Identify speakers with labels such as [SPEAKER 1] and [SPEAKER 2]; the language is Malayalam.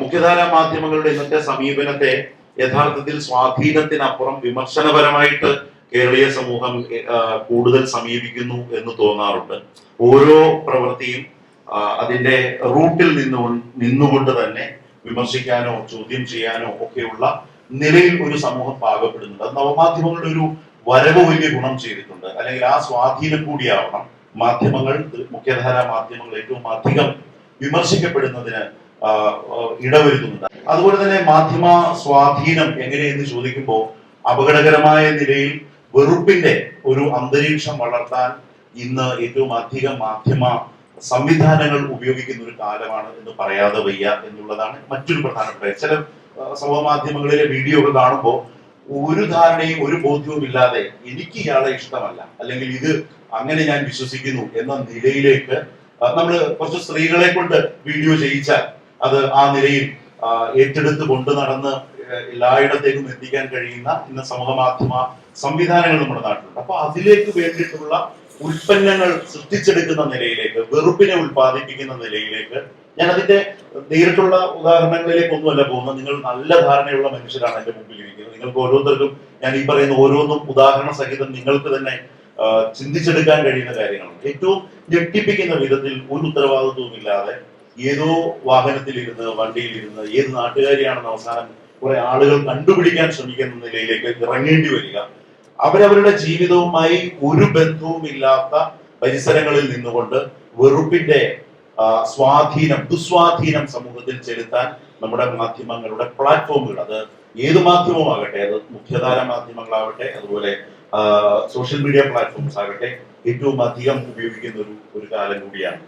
[SPEAKER 1] മുഖ്യധാര മാധ്യമങ്ങളുടെ ഇന്നത്തെ സമീപനത്തെ യഥാർത്ഥത്തിൽ സ്വാധീനത്തിനപ്പുറം വിമർശനപരമായിട്ട് കേരളീയ സമൂഹം കൂടുതൽ സമീപിക്കുന്നു എന്ന് തോന്നാറുണ്ട്. ഓരോ പ്രവൃത്തിയും അതിന്റെ റൂട്ടിൽ നിന്നു നിന്നുകൊണ്ട് തന്നെ വിമർശിക്കാനോ ചോദ്യം ചെയ്യാനോ ഒക്കെയുള്ള നിലയിൽ ഒരു സമൂഹം പാകപ്പെടുന്നുണ്ട്. അത് നവമാധ്യമങ്ങളുടെ ഒരു വരവ് വലിയ ഗുണം ചെയ്തിട്ടുണ്ട്. അല്ലെങ്കിൽ ആ സ്വാധീനം കൂടിയാവണം. മാധ്യമങ്ങൾ മുഖ്യധാരാ മാധ്യമങ്ങൾ ഏറ്റവും അധികം വിമർശിക്കപ്പെടുന്നതിന് ഇടവരുത്തുന്നുണ്ട്. അതുപോലെ തന്നെ മാധ്യമ സ്വാധീനം എങ്ങനെയെന്ന് ചോദിക്കുമ്പോൾ അപകടകരമായ നിലയിൽ വെറുപ്പിന്റെ ഒരു അന്തരീക്ഷം വളർത്താൻ ഇന്ന് ഏറ്റവും അധികം മാധ്യമ സംവിധാനങ്ങൾ ഉപയോഗിക്കുന്ന ഒരു കാലമാണ് എന്ന് പറയാതെ വയ്യ എന്നുള്ളതാണ് മറ്റൊരു പ്രധാനപ്പെട്ട ചില സമൂഹ മാധ്യമങ്ങളിലെ വീഡിയോകൾ കാണുമ്പോൾ ഒരു ധാരണയും ഒരു ബോധ്യവും ഇല്ലാതെ എനിക്ക് ഇയാളെ ഇഷ്ടമല്ല അല്ലെങ്കിൽ ഇത് അങ്ങനെ ഞാൻ വിശ്വസിക്കുന്നു എന്ന നിലയിലേക്ക് നമ്മൾ കുറച്ച് സ്ത്രീകളെ കൊണ്ട് വീഡിയോ ചെയ്യിച്ചാൽ അത് ആ നിലയിൽ ഏറ്റെടുത്ത് കൊണ്ട് നടന്ന് എല്ലായിടത്തേക്കും എത്തിക്കാൻ കഴിയുന്ന ഇന്ന് സമൂഹ മാധ്യമ സംവിധാനങ്ങൾ നമ്മുടെ നാട്ടിലുണ്ട്. അപ്പൊ അതിലേക്ക് വേണ്ടിയിട്ടുള്ള ഉൽപ്പന്നങ്ങൾ സൃഷ്ടിച്ചെടുക്കുന്ന നിലയിലേക്ക് വെറുപ്പിനെ ഉൽപ്പാദിപ്പിക്കുന്ന നിലയിലേക്ക് ഞാൻ അതിന്റെ നേരിട്ടുള്ള ഉദാഹരണങ്ങളിലേക്ക് ഒന്നുമല്ല പോകുന്നത്. നിങ്ങൾ നല്ല ധാരണയുള്ള മനുഷ്യരാണ് എന്റെ മുമ്പിൽ ഇരിക്കുന്നത്. നിങ്ങൾക്ക് ഓരോരുത്തർക്കും ഞാൻ ഈ പറയുന്ന ഓരോന്നും ഉദാഹരണ സഹിതം നിങ്ങൾക്ക് തന്നെ ചിന്തിച്ചെടുക്കാൻ കഴിയുന്ന കാര്യങ്ങളാണ്. ഏറ്റവും ഞെട്ടിപ്പിക്കുന്ന വിധത്തിൽ ഒരു ഉത്തരവാദിത്വവും ഇല്ലാതെ ഏതോ വാഹനത്തിലിരുന്ന് വണ്ടിയിലിരുന്ന് ഏത് നാട്ടുകാരിയാണെന്ന് അവസാനം കുറെ ആളുകൾ കണ്ടുപിടിക്കാൻ ശ്രമിക്കുന്ന നിലയിലേക്ക് ഇറങ്ങേണ്ടി വരിക. അവരവരുടെ ജീവിതവുമായി ഒരു ബന്ധവും ഇല്ലാത്ത പരിസരങ്ങളിൽ നിന്നുകൊണ്ട് വെറുപ്പിന്റെ സ്വാധീനം ദുസ്വാധീനം സമൂഹത്തിൽ ചെലുത്താൻ നമ്മുടെ മാധ്യമങ്ങളുടെ പ്ലാറ്റ്ഫോമുകൾ അത് ഏത് മാധ്യമമാകട്ടെ അത് മുഖ്യധാര മാധ്യമങ്ങളാവട്ടെ അതുപോലെ സോഷ്യൽ മീഡിയ പ്ലാറ്റ്ഫോംസ് ആകട്ടെ ഏറ്റവും അധികം ഉപയോഗിക്കുന്ന ഒരു ഒരു കാലം കൂടിയാണ്.